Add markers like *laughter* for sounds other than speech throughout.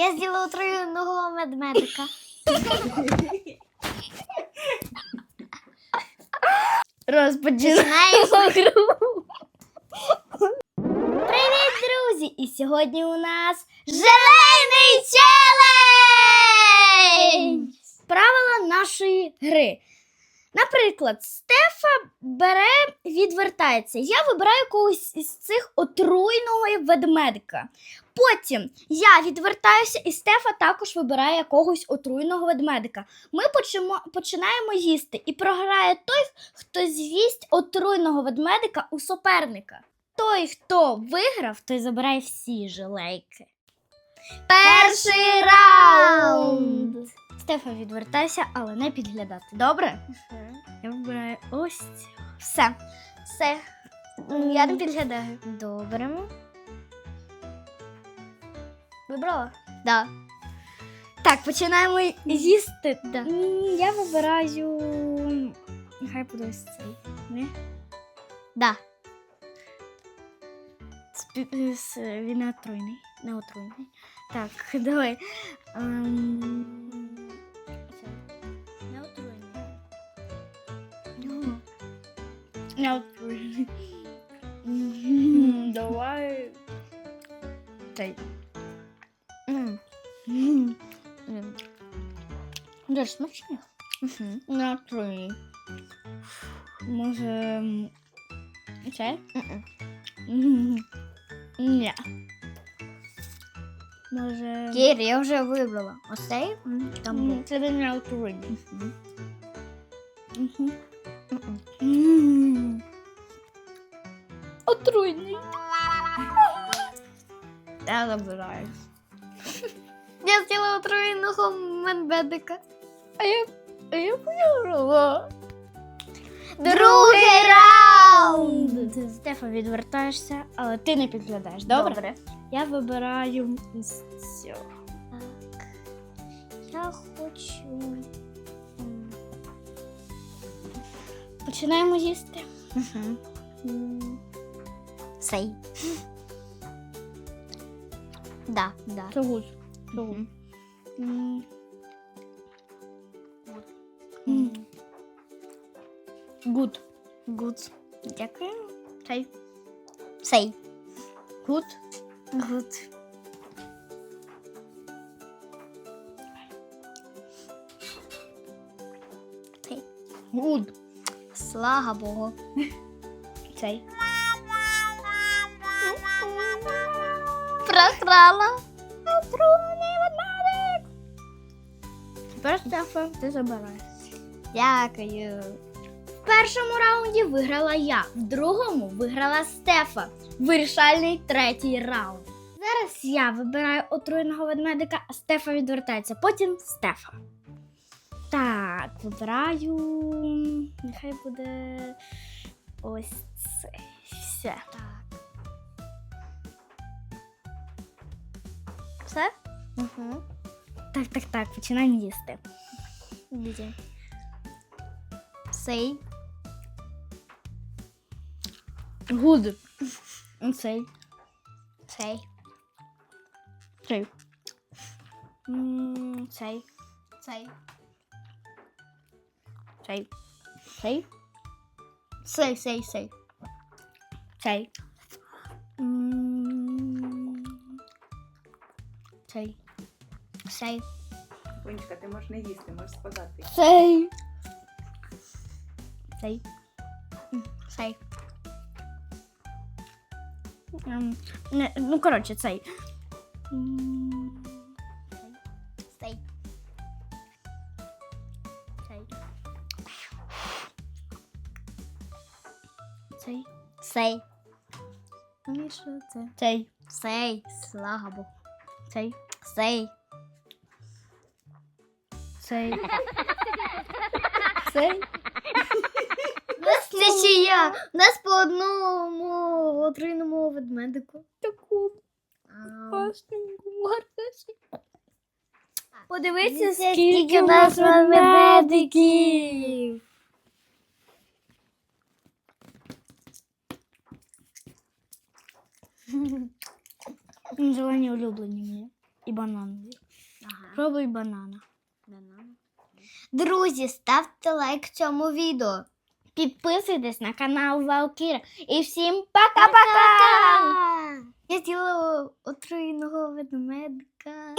Я сделала отруєного медмедика. Розпочинаємо гру. *laughs* Привіт, друзі! І сьогодні у нас Желейний челендж! правила нашої гри. Наприклад, Стефа бере, відвертається. Я вибираю когось із цих отруйного ведмедика. Потім я відвертаюся, і Стефа також вибирає якогось отруйного ведмедика. Ми починаємо їсти, і програє той, хто з'їсть отруйного ведмедика у суперника. Той, хто виграв, той забирає всі жилейки. Перший раунд. Стефа, відвертайся, але не підглядати. Добре? Я вибираю ось цього. Все. Все. Я не підглядаю. Добре. Вибрала? Да. Так, починаємо їсти. Да. Я вибираю. Нехай буде ось цей. Не? Да. Він не отруйний. Не отруйний. Так, давай. Ем, Давай. Цей. М. Дуже смачно. Не отруйний. Може. М, Ні. Може. Кір, я вже вибрала. Ось цей? Там був. Це не. Мгм. Мгм. Мгм. Отруйний. Я забираю. Я з'їла отруйного медведика. А я, а я виграла. Другий раунд. Ти, Стефа, відвертаєшся, але ти не підглядаєш, добре? Я вибираю з цього. Так. Я хочу. Починаємо їсти. Мгм. М, Цей. Да, да. Це. Мгм. М. М. Гуд. Гуд. Дякую. Цей. Цей. Гуд. Гуд. Гуд. Слава Богу. Цей. Ведмедик. Тепер Стефа, ти забираєш. Дякую. В першому раунді виграла я, в другому виграла Стефа. Вирішальний третій раунд. Зараз я вибираю отруєного ведмедика, а Стефа відвертається. Потім Стефа. Так, вибираю. Нехай буде ось це. Все. Так. Все? Угу. Так, так, так, починаємо їсти. Где? Цей. Гуд. Цей. Цей. Цей. М, Цей. Цей. Цей. Цей. Цей, цей, цей. Цей. М, Цей. Цей. Сонечка, ти можеш не їсти, можеш складати. Цей. Цей. Цей. Ем, Не, ну, коротше, цей. М, Цей. Цей. Цей. Цей. І що це? Цей. Цей. Слава Богу. Цей. Цей. Цей. *laughs* Цей. Нічия. У нас по одному отруйному ведмедику. Таку. Подивіться, скільки у нас ведмедиків. Зелені улюблені мені. і банан. Ага. Пробуй банана. Друзі, ставте лайк цьому відео. Підписуйтесь на канал Валкіра. І всім пока-пока! Я зробила отруєного ведмедика.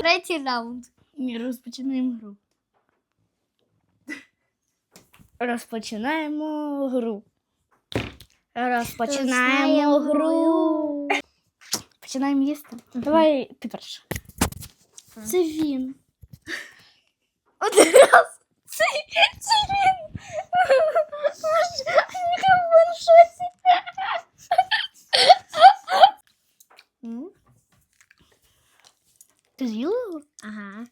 Третій раунд. Ми розпочинаємо гру. Розпочинаємо гру. Розпочинаємо игру. Починаємо їсти. Давай ты перш. Це він. Один раз. Це, це Ага.